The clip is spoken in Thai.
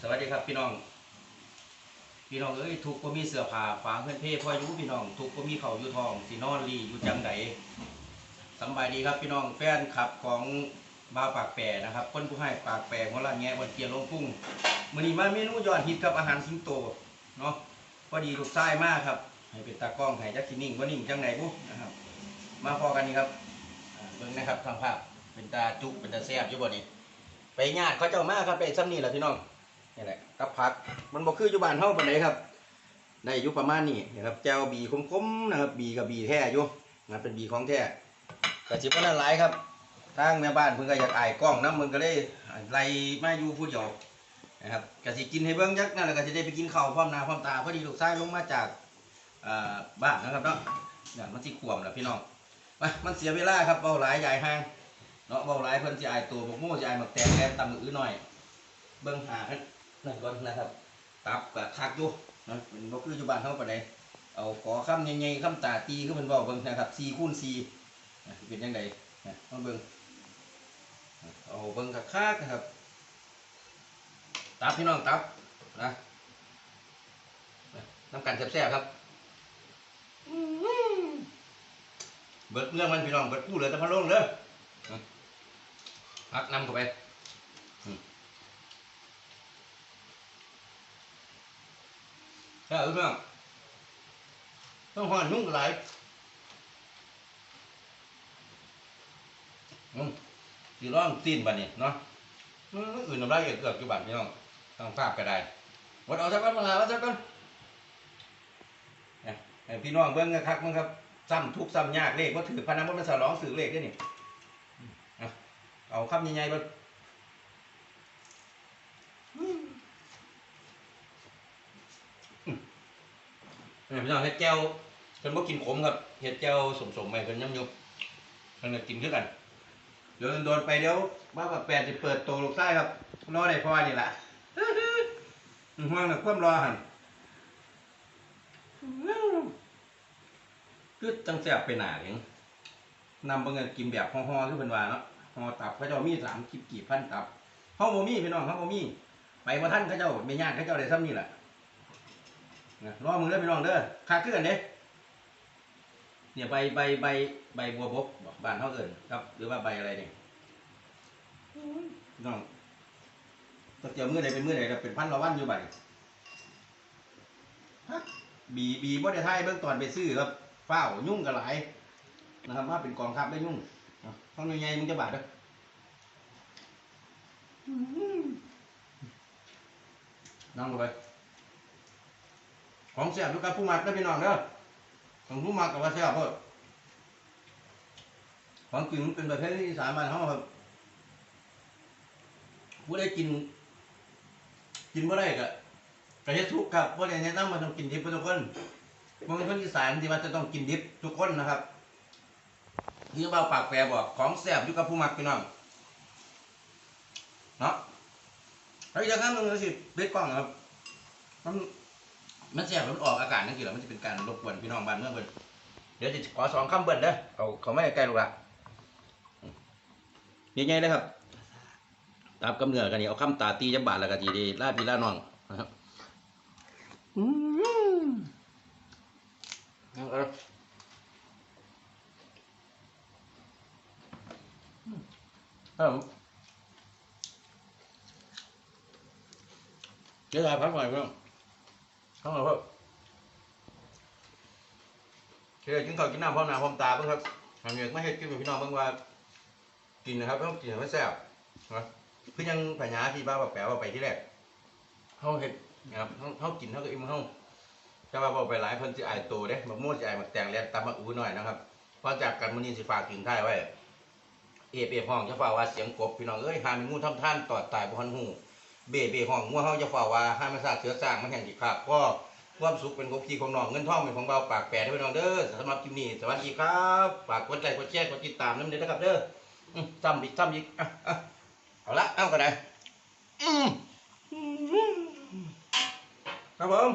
สวัสดีครับพี่น้อง พี่น้องเอ้ยทุกก็มีเสื้อผ้าฝางเพื่อนเพ่พ่ออยู่พี่น้อง ทุกก็มีเขาอยู่ทองสีนอนรีอยู่จังไดสบายดีครับพี่น้องแฟนคลับของบ้าปากแปรนะครับคนผู้ให้ปากแปรของร้านแง่วันเกียร์ลงพุ่งมื้อนี้มาเมนูยอดฮิตครับอาหารสิงโตเนาะพอดีลูกชายมากครับให้เป็นตากล้องให้จักสินิ่งว่านิ่งจังไหนบุ๊นะครับ มาพอกันนี่ครับเบิ่งนะครับทางภาพเป็นตาจุเป็นตาแซ่บอยู่บ่นี่ไปญาติเขาเจ้ามากครับไปซ้ำนี่แหละพี่น้อง นี่แหละกับผักมันบ่คืออยู่บ้านเฮาปานใดครับได้อยู่ประมาณนี้นะครับแจวบีคมๆนะครับบีกับบีแท้อยู่นะเป็นบีของแท้ก็สิบ่นั่นหลายครับทางแม่บ้านเพิ่นก็อยากอายกล้องนํเพิ่นก็เลยไล่มาอยู่ผู้เดียวนะครับก็สิกินให้เบิ่งจักนั่นแหละก็สิได้ไปกินข้าวพร้อมหน้าพร้อมตาพอดีลูกชายลงมาจากบ้านนะครับเนาะเนี่ยมันสิขวมแล้วพี่น้องมามันเสียเวลาครับเบาหลายใหญ่ห่างเนาะเบาหลายเพิ่นสิอายตัวบกโม่สิอายหมักแตงแลนตำมืออื้อหน่อย เบิ่งหากั นั่นก่อนนะครับตับกับคักอยู่นะมันบ่คืออยู่บ้านเฮาปานใดเอาขอคำใหญ่ๆคำตาตีคือมันเว้าเบิ่งนะครับ4คูณ4นะเป็นจังไดนะมาเบิ่งเอาเบิ่งคักๆนะครับ ตับพี่น้องตับนะน้ำกันแซ่บๆครับเบิดเรื่องมันพี่น้องเบิดกู้เหลือแต่พะโล้งเด้อนะพักนำเข้าไป ใช่เพื่อนต้องหอนนุ่งไหลายอืมสีร้องตีนบัดนี้เนาะอื่นน้ำลายเกือบอยู่บัดพี่น้องต้องภาพก็ได้วัดเอาสักก้อนมาลาวัดสักก้อนเนี่ยให้พี่น้องเบิ้งกันคักมั้งครับซ้ำทุกซ้ำยากเลขว่าถือพนันมันสลองสื่อเลขได้นี่เอาคำใหญ่ๆบัด เนี่ยพี่น้องเห็ดแก้วเพิ่นบ่กินขมครับเห็ดแก้วสมๆไปเพิ่นย่ำยุบเพิ่นก็กินคือกันเดี๋ยวโดนไปเดี๋ยวบ้าแบบแปดจะเปิดโตลูกไส้ครับรอได้พอนี่ล่ะห่วงนะความรอหันคือจังแซ่บไปหนาเองนำเบิ่งกันกินแบบห่อๆคือเพิ่นว่าเนาะห่อตับเขาเจ้ามีสามกี่กี่พันตับเฮาบ่มีพี่น้องเฮาบ่มีไปบ่ทันเขาเจ้าไม่ญาติเขาเจ้าได้ซ้ำนี่แหละ นะรอมึงเด้อพี่น้องเด้อคาขึ้นกันเด้เนี่ยใบใบใบใบบัวบกบอกบ้านเขาเอินครับ หรือว่าใบอะไรเนี่ยพี่น้องตะเกียบมือใดเป็นมือใดครับเป็นพันละวันอยู่ใบฮะบีบีบ่ได้ทายเบื้องตอนไปซื้อครับเฝ้าวยุ่งกันหลายนะครับว่าเป็นกองทัพได้ยุ่งอะต้องยังไงมึงจะบาดเด้อนั่งลงไป ของแซ่บทุกการผู้มักได้อพี่น้องเด้อของผู้มักกับว่าแซ่บเพิ่นของกินมันเป็นประเภทที่สานบ้าเฮาครับผู้ได้กิน กินบ่ได้ก็ก็เฮ็ดทุกข์ครับบ่ได้แนะนำว่าต้องกินดิบทุกคนบางคนอีสานที่ว่าจะต้องกินดิบทุกคนนะครับที่เบาปากแปรบอกของแซ่บอยู่กับผู้มักพี่น้องเนาะแล้วอีกอย่างหนึงก็สิเบ็ดกล้องครับมัน มันเสียบมันออกอากาศนั่นคือแล้วมันจะเป็นการรบกวนพี่น้องบ้านเมืองเบิ่นเดี๋ยวจะขอสองคำเบิ่นเด้อเอาเขาไม่ใกล้ลูกละยังไงเลยครับ ตามกำเนิดกันนี่เอาคำตาตีจะบาดแล้วก็จีดีล่าพี่ล่าน้องนะครับอืมเอาเอาเอาเดี๋ยวถ่ายพักหน่อยเพื่อน ทั้งหมดครับเคยกินข้าวกินน้ำพร้อมหน้าพร้อมตาเบ้างครับทำอย่างไม่เห็ดกินกับพี่น้องเบ้างว่า กินนะครับต้องกินให้มันแซ่บนะคือยังปัญญาที่บ้าแบบแปลว่าไปที่แรกเขาเห็ดนะครับเขาเขากินเขาก็อิ่มเขาจะว่าบอกไปหลายคนจะอายโตเด้มาโม่จะอายมาแต่งเลียนตามมาอู้หน่อยนะครับพอจากกันมื้อนี้สิฝากถึงท้ายไว้เอฟเอฟห้องจะฝากว่าเสียงกบพี่น้องเอ้ยหามีงูทำท่านตอดตายบนหู เบเบห้องงัวเฮาจะฝ่าว่าห้ามมันสร้างเสือสร้างมันแห่งจิครับก็ความสุขเป็นของพี่ของน้องเงินทองเป็นของเบาปากแปรได้พี่น้องเด้อสำหรับคลิปนี้สวัสดีครับฝากกดไลค์กดแชร์กดติดตามน้ำเด้อนะครับเด้อซ้ำอีกซ้ำอีกอะอะเอาละเอากันเลยครับผม